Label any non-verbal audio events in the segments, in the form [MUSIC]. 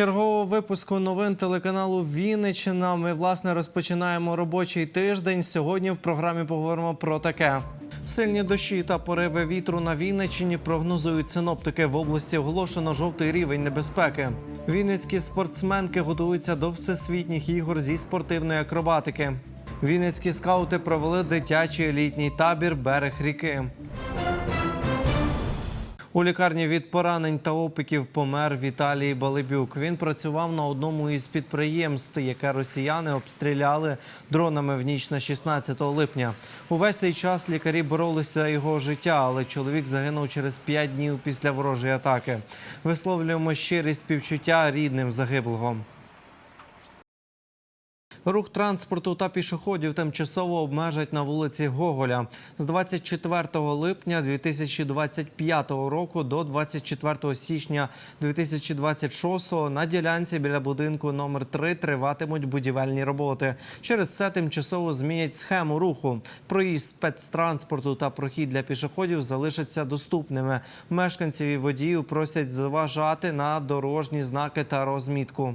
чергового випуску новин телеканалу Вінниччина ми власне розпочинаємо робочий тиждень. Сьогодні в програмі поговоримо про таке. Сильні дощі та пориви вітру на Вінниччині прогнозують синоптики. В області оголошено жовтий рівень небезпеки. Вінницькі спортсменки готуються до всесвітніх ігор зі спортивної акробатики. Вінницькі скаути провели дитячий літній табір берег ріки. У лікарні від поранень та опіків помер Віталій Балибюк. Він працював на одному із підприємств, яке росіяни обстріляли дронами в ніч на 16 липня. Увесь цей час лікарі боролися за його життя, але чоловік загинув через 5 днів після ворожої атаки. Висловлюємо щирі співчуття рідним загиблого. Рух транспорту та пішоходів тимчасово обмежать на вулиці Гоголя з 24 липня 2025 року до 24 січня 2026 на ділянці біля будинку номер 3 триватимуть будівельні роботи. Через це тимчасово змінять схему руху. Проїзд спецтранспорту та прохід для пішоходів залишаться доступними. Мешканців і водіїв просять зважати на дорожні знаки та розмітку.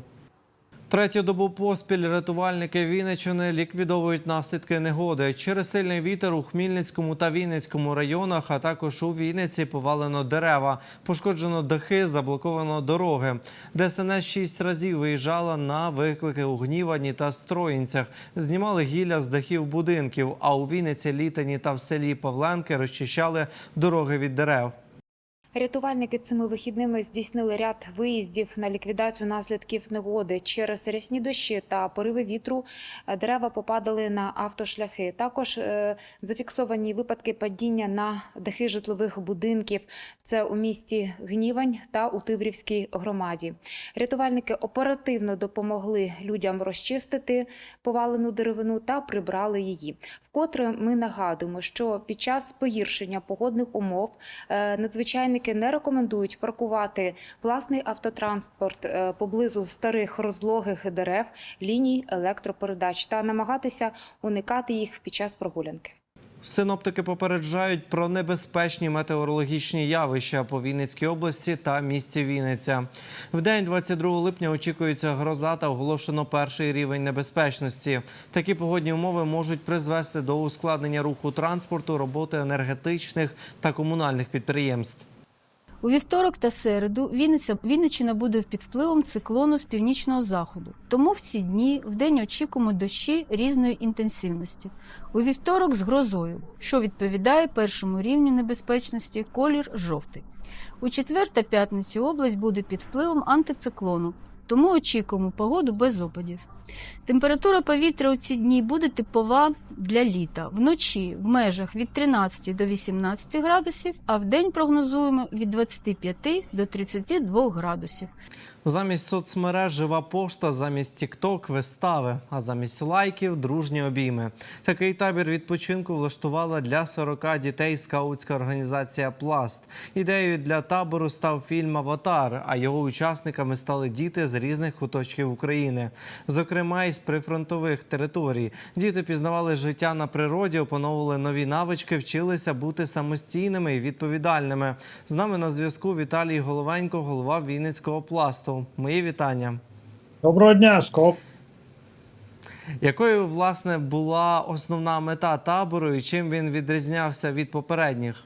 Третю добу поспіль рятувальники Вінниччини ліквідовують наслідки негоди. Через сильний вітер у Хмільницькому та Вінницькому районах, а також у Вінниці повалено дерева, пошкоджено дахи, заблоковано дороги. ДСНС шість разів виїжджала на виклики у Гнівані та Строїнцях. Знімали гілля з дахів будинків. А у Вінниці, Літині та в селі Павленки розчищали дороги від дерев. Рятувальники цими вихідними здійснили ряд виїздів на ліквідацію наслідків негоди. Через рясні дощі та пориви вітру е, дерева попадали на автошляхи. Також е, зафіксовані випадки падіння на дахи житлових будинків. Це у місті Гнівань та у Тиврівській громаді. Рятувальники оперативно допомогли людям розчистити повалену деревину та прибрали її. Вкотре ми нагадуємо, що під час погіршення погодних умов е, надзвичайники не рекомендують паркувати власний автотранспорт е, поблизу старих розлогих дерев, ліній електропередач та намагатися уникати їх під час прогулянки. Синоптики попереджають про небезпечні метеорологічні явища по Вінницькій області та місті Вінниця. В день 22 липня очікується гроза та оголошено перший рівень небезпечності. Такі погодні умови можуть призвести до ускладнення руху транспорту, роботи енергетичних та комунальних підприємств. У вівторок та середу Вінниця, Вінниччина буде під впливом циклону з північного заходу. Тому в ці дні в день очікуємо дощі різної інтенсивності. У вівторок з грозою, що відповідає першому рівню небезпечності колір жовтий. У четвер та п'ятницю область буде під впливом антициклону, тому очікуємо погоду без опадів. Температура повітря у ці дні буде типова для літа. Вночі в межах від 13 до 18 градусів, а в день прогнозуємо від 25 до 32 градусів. Замість соцмереж жива пошта, замість тікток вистави, а замість лайків дружні обійми. Такий табір відпочинку влаштувала для 40 дітей скаутська організація Пласт. Ідеєю для табору став фільм Аватар, а його учасниками стали діти з різних куточків України, зокрема із прифронтових територій. Діти пізнавали життя на природі, опановували нові навички, вчилися бути самостійними і відповідальними. З нами на зв'язку Віталій Головенько, голова Вінницького пласту. Мої вітання. Доброго дня, Скоп. Якою власне була основна мета табору і чим він відрізнявся від попередніх?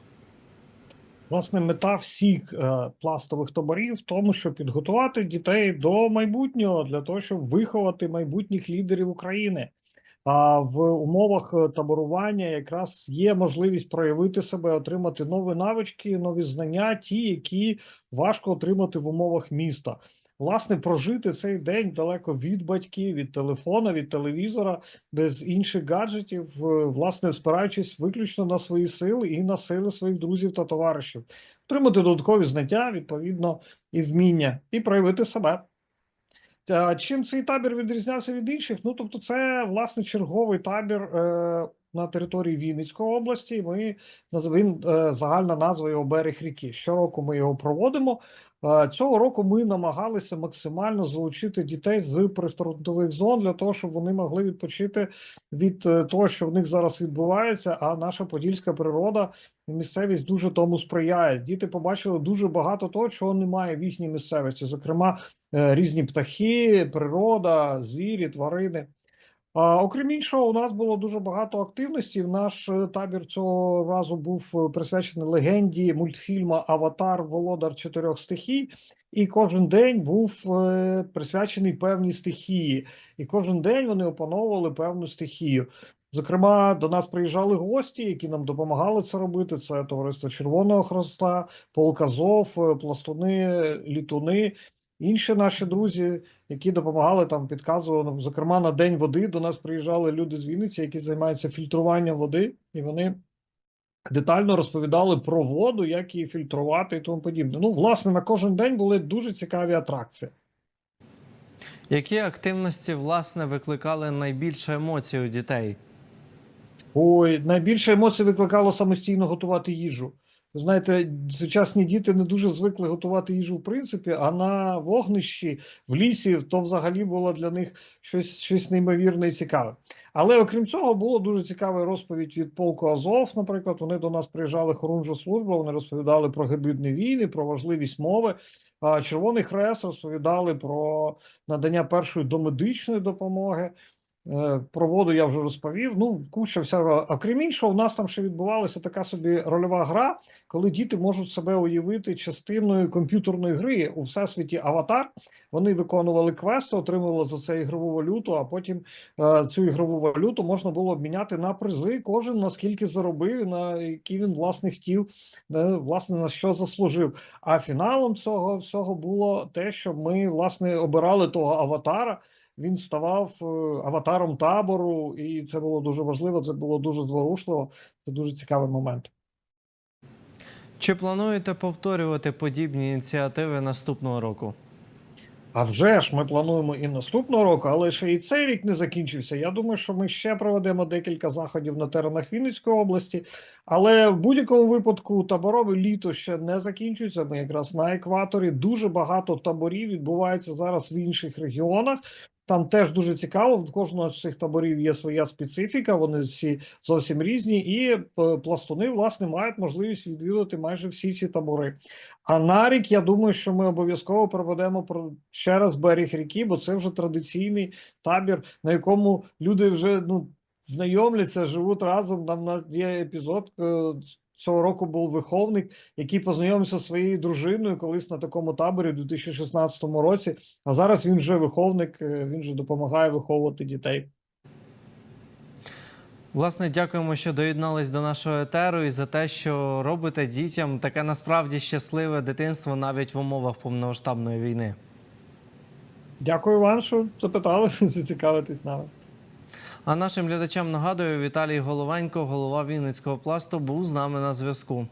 Власне, мета всіх е, пластових таборів в тому, щоб підготувати дітей до майбутнього для того, щоб виховати майбутніх лідерів України. А в умовах е, таборування якраз є можливість проявити себе, отримати нові навички, нові знання, ті, які важко отримати в умовах міста. Власне, прожити цей день далеко від батьків, від телефона, від телевізора, без інших гаджетів, е, власне, спираючись виключно на свої сили і на сили своїх друзів та товаришів, отримати додаткові знання, відповідно, і вміння, і проявити себе. Чим цей табір відрізнявся від інших? Ну, тобто, це власне черговий табір е, на території Вінницької області. Ми він е, загальна назва його берег ріки. Щороку ми його проводимо. Е, Цього року ми намагалися максимально залучити дітей з прифронтових зон для того, щоб вони могли відпочити від е, того, що в них зараз відбувається. А наша подільська природа місцевість дуже тому сприяє. Діти побачили дуже багато того, чого немає в їхній місцевості, зокрема різні птахи, природа, звірі, тварини. Окрім іншого, у нас було дуже багато активності. Наш е, табір цього разу був е, присвячений легенді мультфільму Аватар Володар чотирьох стихій. І кожен день був е, присвячений певній стихії, і кожен день вони опановували певну стихію. Зокрема, до нас приїжджали гості, які нам допомагали це робити. Це товариство Червоного Хроста, Полк Азов, е, пластуни, літуни, інші наші друзі, які допомагали там, підказували. Зокрема, на день води до нас приїжджали люди з Вінниці, які займаються фільтруванням води, і вони детально розповідали про воду, як її фільтрувати і тому подібне. Ну, власне, на кожен день були дуже цікаві атракції. Які активності власне викликали найбільше емоцій у дітей? Ой, найбільше емоцій викликало самостійно готувати їжу. Знаєте, сучасні діти не дуже звикли готувати їжу в принципі, а на вогнищі в лісі то взагалі було для них щось, щось неймовірне і цікаве. Але окрім цього, було дуже цікава розповідь від полку Азов. Наприклад, вони до нас приїжджали хорунжа служба. Вони розповідали про гибридні війни, про важливість мови. Червоний Хрест розповідали про надання першої домедичної допомоги. Е, Про воду я вже розповів. Ну, куча всього. Окрім іншого, у нас там ще відбувалася така собі рольова гра, коли діти можуть себе уявити частиною комп'ютерної гри у всесвіті Аватар. Вони виконували квести, отримували за це ігрову валюту, а потім е, цю ігрову валюту можна було обміняти на призи. Кожен наскільки заробив, на які він власне хотів, е, власне на що заслужив. А фіналом цього всього було те, що ми власне обирали того аватара. Він ставав е, аватаром табору, і це було дуже важливо. Це було дуже зворушливо. Це дуже цікавий момент. Чи плануєте повторювати подібні ініціативи наступного року? А вже ж ми плануємо і наступного року, але ще і цей рік не закінчився. Я думаю, що ми ще проведемо декілька заходів на теренах Вінницької області. Але в будь-якому випадку таборове літо ще не закінчується. Ми якраз на екваторі. Дуже багато таборів відбувається зараз в інших регіонах. Там теж дуже цікаво. В кожного з цих таборів є своя специфіка. Вони всі зовсім різні, і е, пластуни власне мають можливість відвідати майже всі ці табори. А на рік я думаю, що ми обов'язково проведемо про ще раз берег ріки, бо це вже традиційний табір, на якому люди вже ну знайомляться, живуть разом. Там нас є епізод. Цього року був виховник, який познайомився зі своєю дружиною колись на такому таборі у 2016 році. А зараз він вже виховник, е, він вже допомагає виховувати дітей. Власне, дякуємо, що доєднались до нашого етеру і за те, що робите дітям таке насправді щасливе дитинство навіть в умовах повномасштабної війни. Дякую вам, що запитали, [LAUGHS] що цікавитись нами. А нашим глядачам нагадую, Віталій Головенько, голова Вінницького пласту, був з нами на зв'язку.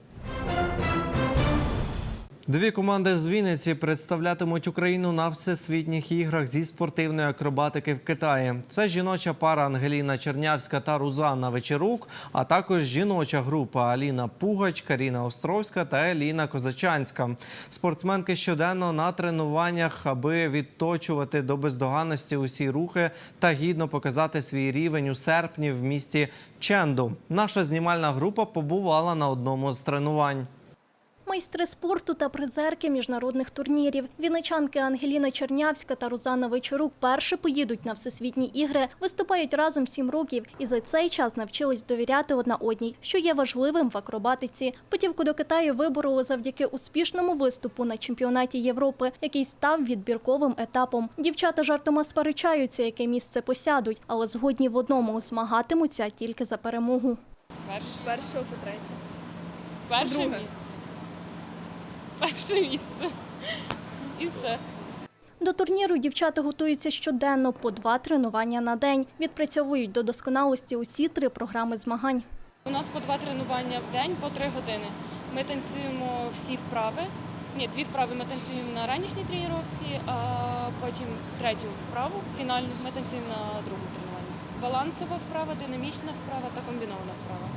Дві команди з Вінниці представлятимуть Україну на всесвітніх іграх зі спортивної акробатики в Китаї. Це жіноча пара Ангеліна Чернявська та Рузанна Вечерук, а також жіноча група Аліна Пугач, Каріна Островська та Еліна Козачанська. Спортсменки щоденно на тренуваннях, аби відточувати до бездоганності усі рухи та гідно показати свій рівень у серпні в місті Ченду. Наша знімальна група побувала на одному з тренувань. Майстри спорту та призерки міжнародних турнірів. Вінничанки Ангеліна Чернявська та Рузана Вечорук перше поїдуть на всесвітні ігри, виступають разом сім років і за цей час навчились довіряти одна одній, що є важливим в акробатиці. Путівку до Китаю вибороли завдяки успішному виступу на чемпіонаті Європи, який став відбірковим етапом. Дівчата жартома сперечаються, яке місце посядуть, але згодні в одному змагатимуться тільки за перемогу. Першого по третє. Перше місце. Перше місце. І все. До турніру дівчата готуються щоденно по два тренування на день. Відпрацьовують до досконалості усі три програми змагань. У нас по два тренування в день, по три години. Ми танцюємо всі вправи. Ні, дві вправи ми танцюємо на ранішній тренувці, а потім третю вправу, фінальну, ми танцюємо на другому тренуванні. Балансова вправа, динамічна вправа та комбінована вправа.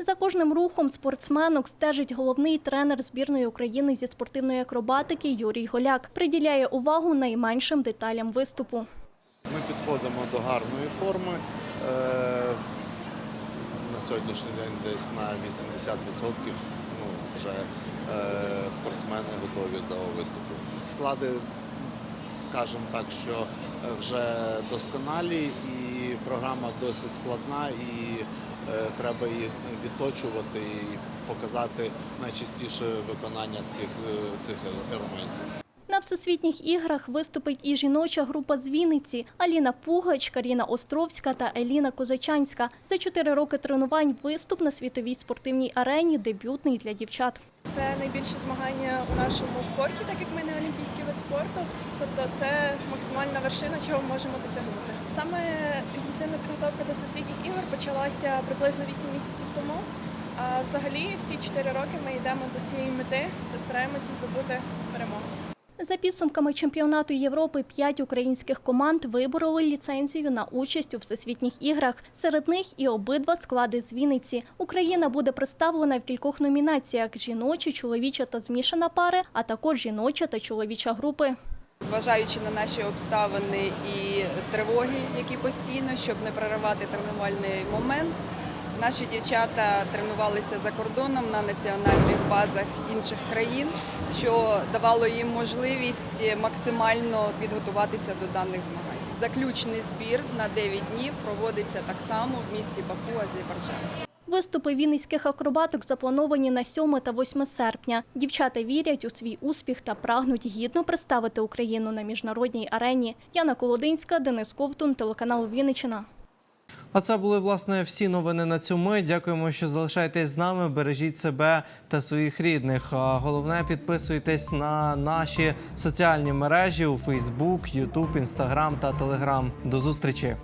За кожним рухом спортсменок стежить головний тренер збірної України зі спортивної акробатики Юрій Голяк. Приділяє увагу найменшим деталям виступу. Ми підходимо до гарної форми. Е, На сьогоднішній день десь на 80% ну, вже е, спортсмени готові до виступу. Склади, скажімо так, що е, вже досконалі і програма досить складна, і треба її відточувати і показати найчастіше виконання цих, е, цих елементів. На всесвітніх іграх виступить і жіноча група з Вінниці Аліна Пугач, Каріна Островська та Еліна Козачанська. За чотири роки тренувань виступ на світовій спортивній арені дебютний для дівчат. Це найбільше змагання у нашому спорті, так як ми не олімпійський вид спорту. Тобто це максимальна вершина, чого ми можемо досягнути. Саме інтенсивна підготовка до всесвітніх ігор почалася приблизно 8 місяців тому. А взагалі всі 4 роки ми йдемо до цієї мети та стараємося здобути перемогу. За підсумками чемпіонату Європи, п'ять українських команд вибороли ліцензію на участь у всесвітніх іграх. Серед них і обидва склади з Вінниці. Україна буде представлена в кількох номінаціях: жіночі, чоловіча та змішана пари, а також жіноча та чоловіча групи. Зважаючи на наші обставини і тривоги, які постійно, щоб не переривати тренувальний момент, наші дівчата тренувалися за кордоном на національних базах інших країн, що давало їм можливість максимально підготуватися до даних змагань. Заключний збір на 9 днів проводиться так само в місті Баку, Азербайджан. Виступи вінницьких акробаток заплановані на 7 та 8 серпня. Дівчата вірять у свій успіх та прагнуть гідно представити Україну на міжнародній арені. Яна Колодинська, Денис Ковтун, телеканал Вінниччина. А це були власне всі новини на цю мить. Дякуємо, що залишаєтесь з нами. Бережіть себе та своїх рідних. А головне підписуйтесь на наші соціальні мережі у Фейсбук, Ютуб, Інстаграм та Телеграм. До зустрічі.